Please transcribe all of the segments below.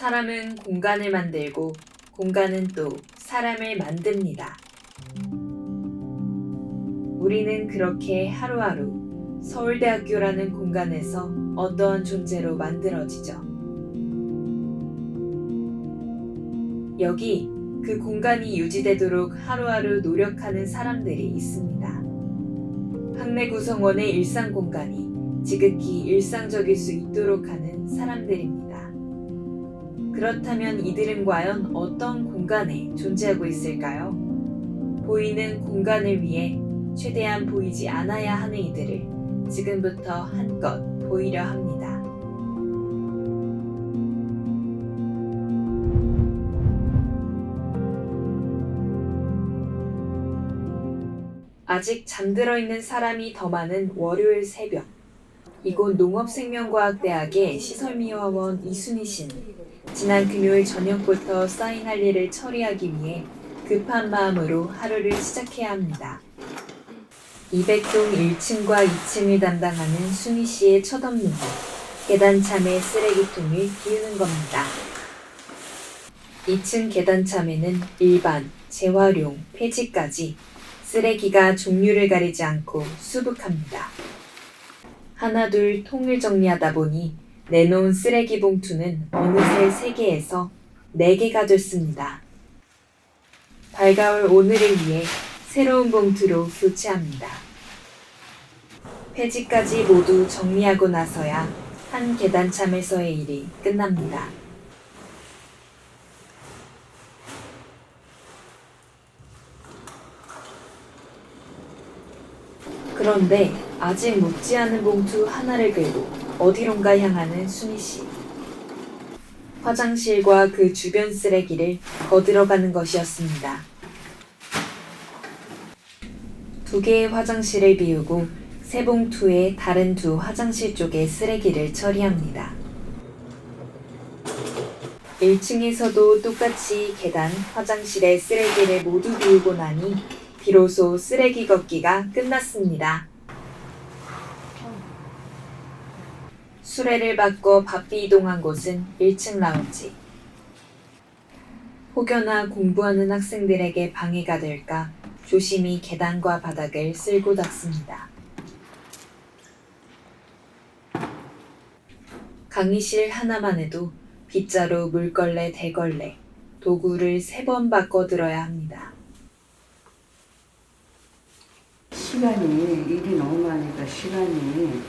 사람은 공간을 만들고 공간은 또 사람을 만듭니다. 우리는 그렇게 하루하루 서울대학교라는 공간에서 어떠한 존재로 만들어지죠. 여기 그 공간이 유지되도록 하루하루 노력하는 사람들이 있습니다. 학내 구성원의 일상 공간이 지극히 일상적일 수 있도록 하는 사람들입니다. 그렇다면 이들은 과연 어떤 공간에 존재하고 있을까요? 보이는 공간을 위해 최대한 보이지 않아야 하는 이들을 지금부터 한껏 보이려 합니다. 아직 잠들어 있는 사람이 더 많은 월요일 새벽. 이곳 농업생명과학대학의 시설미화원 이순희 씨는 지난 금요일 저녁부터 쌓인 할 일을 처리하기 위해 급한 마음으로 하루를 시작해야 합니다. 200동 1층과 2층을 담당하는 순희 씨의 첫 업무는 계단참에 쓰레기통을 비우는 겁니다. 2층 계단참에는 일반, 재활용, 폐지까지 쓰레기가 종류를 가리지 않고 수북합니다. 하나 둘 통을 정리하다 보니 내놓은 쓰레기 봉투는 어느새 3개에서 4개가 됐습니다. 밝아올 오늘을 위해 새로운 봉투로 교체합니다. 폐지까지 모두 정리하고 나서야 한 계단참에서의 일이 끝납니다. 그런데 아직 묻지 않은 봉투 하나를 들고 어디론가 향하는 순희 씨. 화장실과 그 주변 쓰레기를 거들어 가는 것이었습니다. 두 개의 화장실을 비우고 세 봉투에 다른 두 화장실 쪽의 쓰레기를 처리합니다. 1층에서도 똑같이 계단, 화장실의 쓰레기를 모두 비우고 나니 비로소 쓰레기 걷기가 끝났습니다. 수레를 바꿔 바삐 이동한 곳은 1층 라운지. 혹여나 공부하는 학생들에게 방해가 될까 조심히 계단과 바닥을 쓸고 닦습니다. 강의실 하나만 해도 빗자루, 물걸레, 대걸레, 도구를 세 번 바꿔 들어야 합니다. 시간이 일이 너무 많으니까 시간이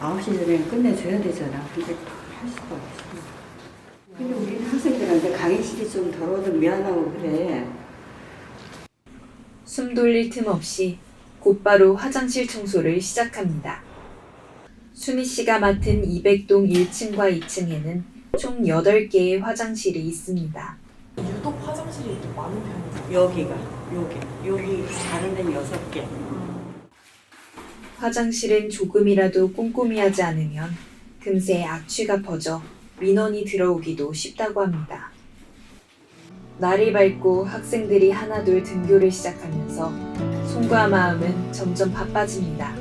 9시 전에 끝내줘야 되잖아. 근데 할 수가 없어. 근데 우리 학생들한테 강의실이 좀 더러워도 미안하고 그래. 숨 돌릴 틈 없이 곧바로 화장실 청소를 시작합니다. 순희 씨가 맡은 200동 1층과 2층에는 총 8개의 화장실이 있습니다. 유독 화장실이 많은 편이에요. 여기가 여기 여기 다른 데는 여섯 개. 화장실은 조금이라도 꼼꼼히 하지 않으면 금세 악취가 퍼져 민원이 들어오기도 쉽다고 합니다. 날이 밝고 학생들이 하나둘 등교를 시작하면서 손과 마음은 점점 바빠집니다.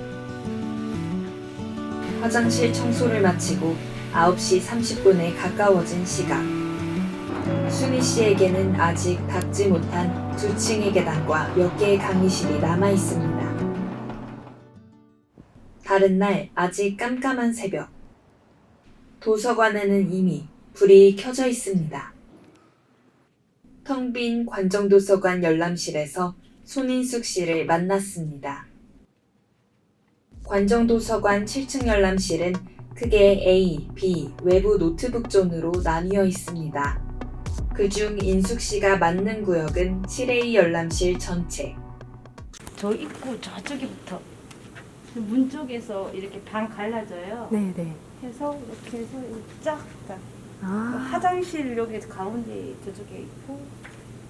화장실 청소를 마치고 9시 30분에 가까워진 시각. 순희 씨에게는 아직 닦지 못한 두 층의 계단과 몇 개의 강의실이 남아 있습니다. 다른 날 아직 깜깜한 새벽. 도서관에는 이미 불이 켜져 있습니다. 텅 빈 관정도서관 열람실에서 손인숙 씨를 만났습니다. 관정도서관 7층 열람실은 크게 A, B 외부 노트북 존으로 나뉘어 있습니다. 그중 인숙 씨가 맡는 구역은 7A 열람실 전체. 저 입구 저쪽에부터 문 쪽에서 이렇게 반 갈라져요. 네네. 해서 이렇게 해서 이렇게 쫙 다. 아, 화장실 여기 가운데 저쪽에 있고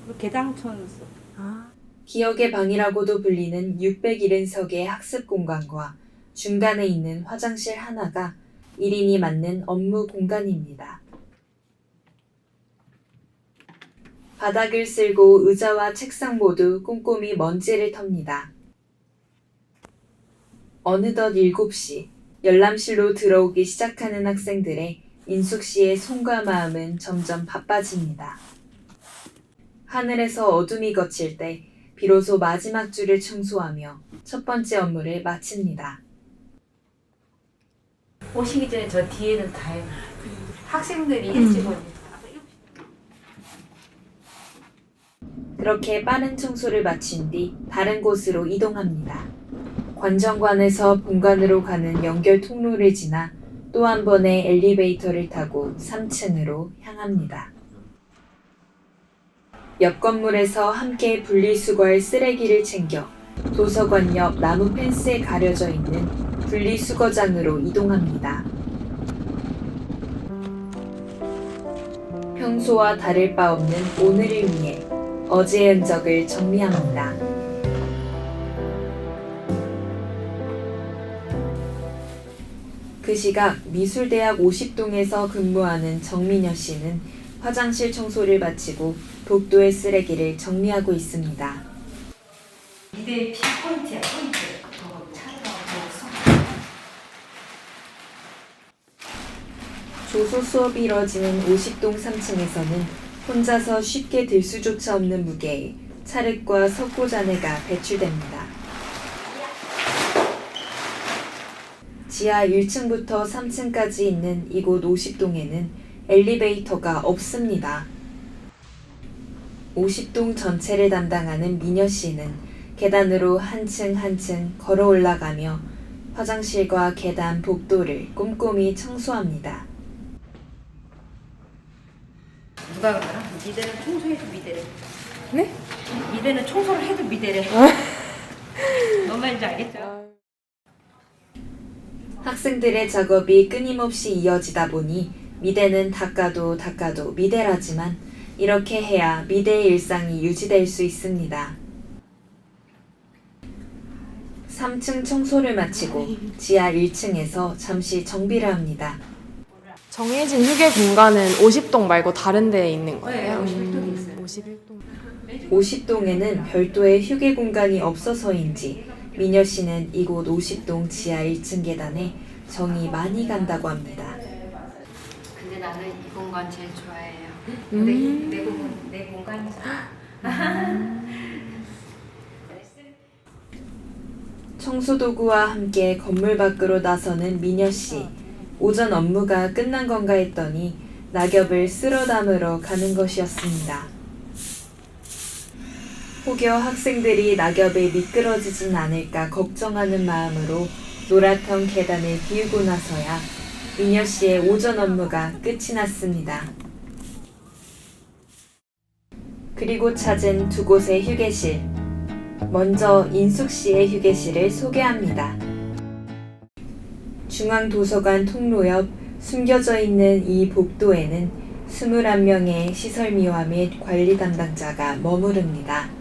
그리고 계당천수. 아, 기억의 방이라고도 불리는 670석의 학습 공간과 중간에 있는 화장실 하나가 1인이 맞는 업무 공간입니다. 바닥을 쓸고 의자와 책상 모두 꼼꼼히 먼지를 텁니다. 어느덧 7시, 열람실로 들어오기 시작하는 학생들의 인숙 씨의 손과 마음은 점점 바빠집니다. 하늘에서 어둠이 걷힐 때 비로소 마지막 줄을 청소하며 첫 번째 업무를 마칩니다. 오시기 전에 저 뒤에는 다 해요. 학생들이 일찍 오니까. 그렇게 빠른 청소를 마친 뒤 다른 곳으로 이동합니다. 관정관에서 본관으로 가는 연결 통로를 지나 또 한 번의 엘리베이터를 타고 3층으로 향합니다. 옆 건물에서 함께 분리수거할 쓰레기를 챙겨 도서관 옆 나무 펜스에 가려져 있는 분리수거장으로 이동합니다. 평소와 다를 바 없는 오늘을 위해 어제의 흔적을 정리합니다. 그 시각 미술대학 50동에서 근무하는 정민여 씨는 화장실 청소를 마치고 복도의 쓰레기를 정리하고 있습니다. 이게 피포인트야, 포인트. 조소 수업이 이뤄지는 50동 3층에서는 혼자서 쉽게 들 수조차 없는 무게에 찰흙과 석고잔해가 배출됩니다. 지하 1층부터 3층까지 있는 이곳 50동에는 엘리베이터가 없습니다. 50동 전체를 담당하는 미녀 씨는 계단으로 한층 한층 걸어 올라가며 화장실과 계단 복도를 꼼꼼히 청소합니다. 누가 그러나? 미대는 청소해도 미대래. 네? 미대는 청소를 해도 미대래. 뭔 말인지 알겠죠? 학생들의 작업이 끊임없이 이어지다 보니 미대는 닦아도 닦아도 미대라지만 이렇게 해야 미대의 일상이 유지될 수 있습니다. 3층 청소를 마치고 지하 1층에서 잠시 정비를 합니다. 정해진 휴게 공간은 50동 말고 다른 데에 있는 거예요? 네, 51동에 있어요. 51동. 50동에는 별도의 휴게 공간이 없어서인지 미녀 씨는 이곳 50동 지하 1층 계단에 정이 많이 간다고 합니다. 근데 나는 이 공간 제일 좋아해요. 음. 내, 내 공간 내 공간이잖아. 청소도구와 함께 건물 밖으로 나서는 미녀 씨. 오전 업무가 끝난 건가 했더니 낙엽을 쓸어 담으러 가는 것이었습니다. 혹여 학생들이 낙엽에 미끄러지진 않을까 걱정하는 마음으로 노랗던 계단을 비우고 나서야 미녀 씨의 오전 업무가 끝이 났습니다. 그리고 찾은 두 곳의 휴게실. 먼저 인숙 씨의 휴게실을 소개합니다. 중앙도서관 통로 옆 숨겨져 있는 이 복도에는 21명의 시설미화 및 관리 담당자가 머무릅니다.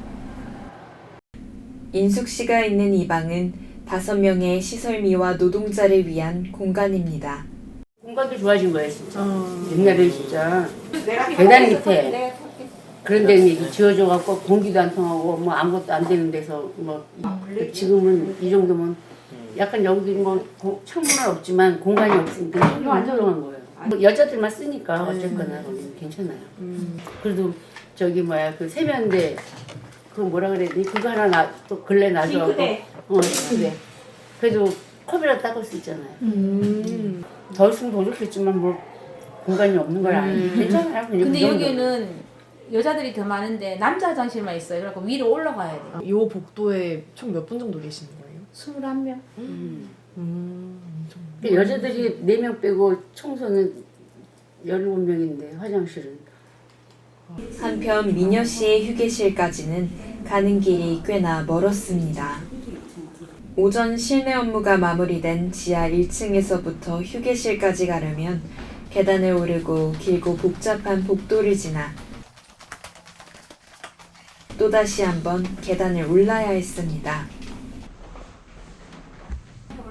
인숙 씨가 있는 이 방은 5명의 시설미화 노동자를 위한 공간입니다. 공간도 좋아진 거예요 진짜. 옛날에 진짜. 계단 밑에. 그런 데는 이제 지어져갖고 공기도 안 통하고 뭐 아무것도 안 되는 데서 뭐 지금은 이 정도면 약간 여기 뭐 고- 창문은 없지만 공간이 없으니까 너무 안정한 거예요. 뭐 여자들만 쓰니까 어쨌거나 거기는 괜찮아요. 그래도 저기 뭐야 그 세면대 그 뭐라 그래야 되니 그거 하나 나, 또 근래 놔줘갖고 어 싱크대 그래도 컵이라도 닦을 수 있잖아요 더 있으면 더 좋겠지만 뭐 공간이 없는 건 아니고 괜찮아요. 그냥 근데 그 정도. 여기는 여자들이 더 많은데 남자 화장실만 있어요. 그래서 위로 올라가야 돼요. 이 복도에 총 몇 분 정도 계시는 거예요? 21명. 음. 음, 엄청. 근데 여자들이 4명 빼고 청소는 17명인데 화장실은 한편 미녀 씨의 휴게실까지는 가는 길이 꽤나 멀었습니다. 오전 실내 업무가 마무리된 지하 1층에서부터 휴게실까지 가려면 계단을 오르고 길고 복잡한 복도를 지나 또다시 한번 계단을 올라야 했습니다.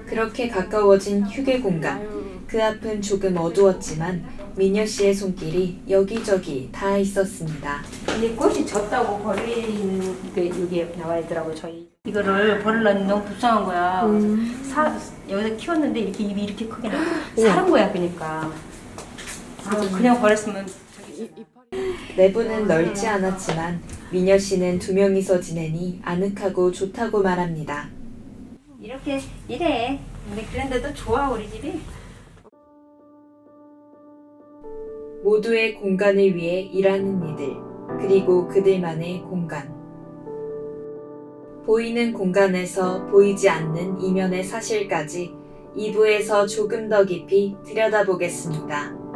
그렇게 가까워진 휴게 공간. 그 앞은 조금 어두웠지만 미녀 씨의 손길이 여기저기 다 있었습니다. 이제 꽃이 졌다고 버리는 게 여기에 나와 있더라고요, 저희. 이거를 버리려니 너무 불쌍한 거야. 사, 여기서 키웠는데 이렇게 입이 이렇게 크게 나. 사는 거야, 그러니까. 아, 그냥 버렸으면 내부는 넓지 않았지만 미녀 씨는 두 명이서 지내니 아늑하고 좋다고 말합니다. 이렇게 이래. 근데 그런데도 좋아 우리 집이. 모두의 공간을 위해 일하는 이들, 그리고 그들만의 공간. 보이는 공간에서 보이지 않는 이면의 사실까지 2부에서 조금 더 깊이 들여다보겠습니다.